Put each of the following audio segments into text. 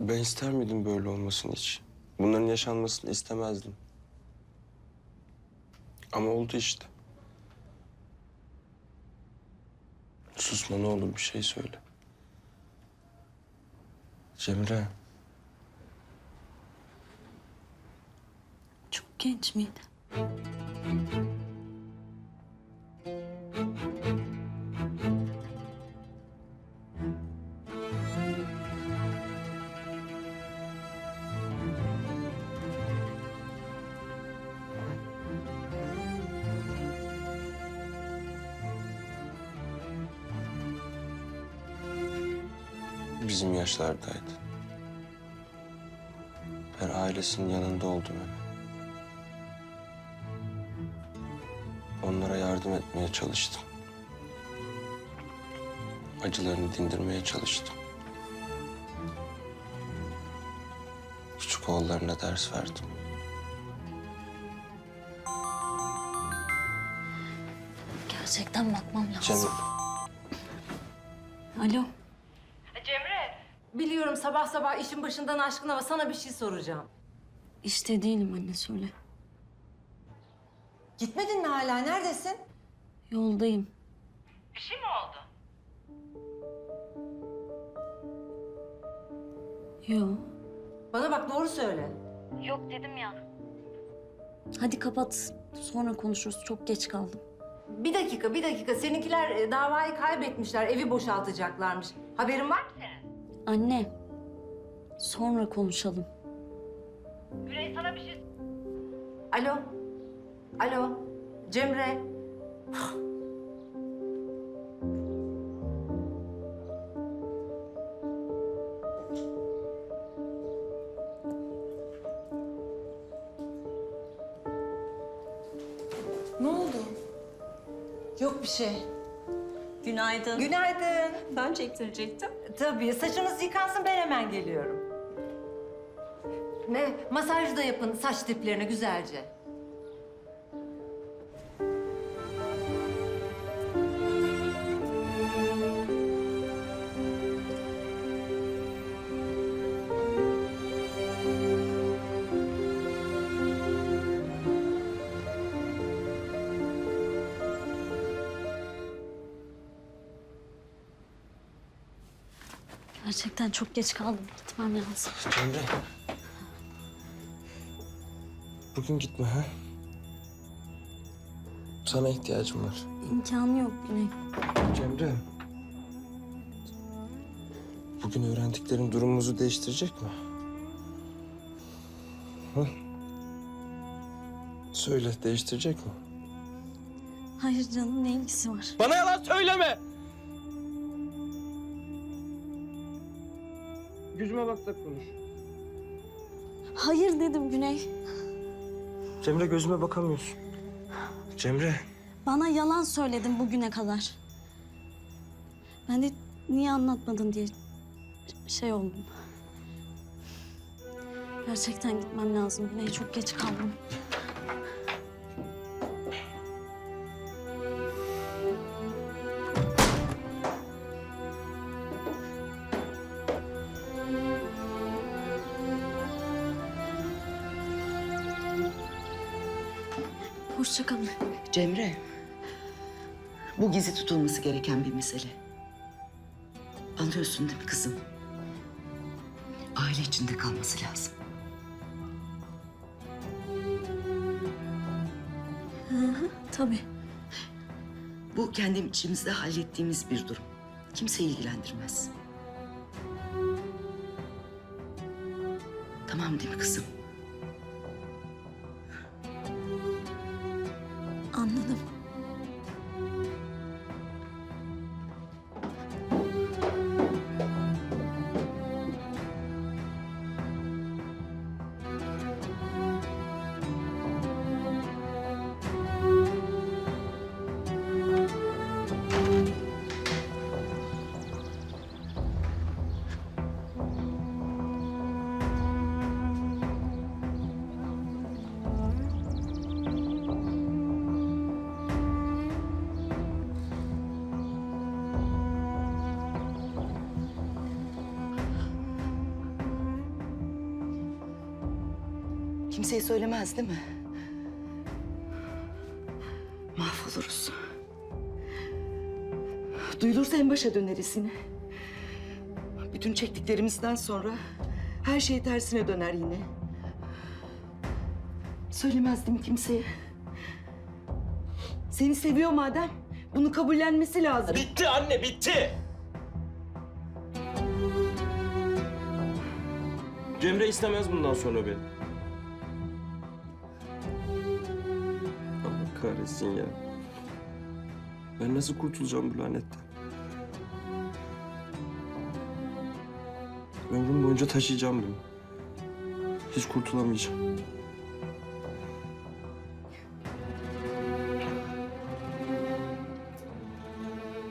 Ben ister miydim böyle olmasını hiç? Bunların yaşanmasını istemezdim. Ama oldu işte. Susma ne olur bir şey söyle. Cemre. Çok genç miydi? Bizim yaşlardaydı. Ben ailesinin yanında oldum hep. Onlara yardım etmeye çalıştım. Acılarını dindirmeye çalıştım. Küçük oğullarına ders verdim. Gerçekten bakmam lazım. Cemre, Alo. Biliyorum sabah sabah işin başından aşkın ama sana bir şey soracağım. İşte değilim anne söyle. Gitmedin mi hala? Neredesin? Yoldayım. Bir şey mi oldu? Yo. Bana bak doğru söyle. Yok dedim ya. Hadi kapat. Sonra konuşuruz. Çok geç kaldım. Bir dakika, bir dakika. Seninkiler e, davayı kaybetmişler. Evi boşaltacaklarmış. Haberin var mı senin? Anne. Sonra konuşalım. Güney sana bir şey... Alo. Alo. Cemre. Ne oldu? Yok bir şey. Günaydın. Günaydın. ben çektirecektim. Tabii saçınız yıkansın ben hemen geliyorum. Ne? Masaj da yapın saç diplerine güzelce. Gerçekten çok geç kaldım. Gitmem lazım. Cemre. Bugün gitme ha. Sana ihtiyacım var. İmkanı yok Güney. Cemre. Bugün öğrendiklerim durumumuzu değiştirecek mi? Hı? Söyle, değiştirecek mi? Hayır canım ne ilgisi var? Bana yalan söyleme! Yüzüme bak da konuş. Hayır dedim Güney. Cemre gözüme bakamıyorsun. Cemre. Bana yalan söyledin bugüne kadar. Ben de niye anlatmadın diye şey oldum. Gerçekten gitmem lazım Güney. Çok geç kaldım. Hoşça kalın. Cemre, bu gizli tutulması gereken bir mesele. Anlıyorsun değil mi kızım? Aile içinde kalması lazım. Tabii. Bu kendi içimizde hallettiğimiz bir durum. Kimse ilgilendirmez. Tamam değil mi kızım? Kimseye söylemez değil mi? Mahvoluruz. Duyulursa en başa döneriz yine. Bütün çektiklerimizden sonra her şey tersine döner yine. Söylemezdim kimseye. Seni seviyor madem bunu kabullenmesi lazım. Bitti anne bitti. Cemre istemez bundan sonra beni. Kahretsin ya. Ben nasıl kurtulacağım bu lanetten? Ömrüm boyunca taşıyacağım bunu. Hiç kurtulamayacağım.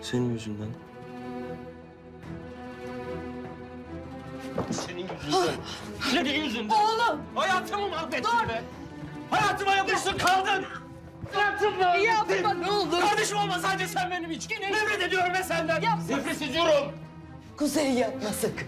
Senin yüzünden. Senin yüzünden. Senin yüzünden. Oğlum. Hayatımı mahvettin be. Hayatıma yapıştın kaldın. Hayatımla. Yapma ne olur. Kardeşim olmasaydın sen benim hiç. Nefret ediyorum ben senden. Yapma. Nefret ediyorum. Kuzey yapma sakın.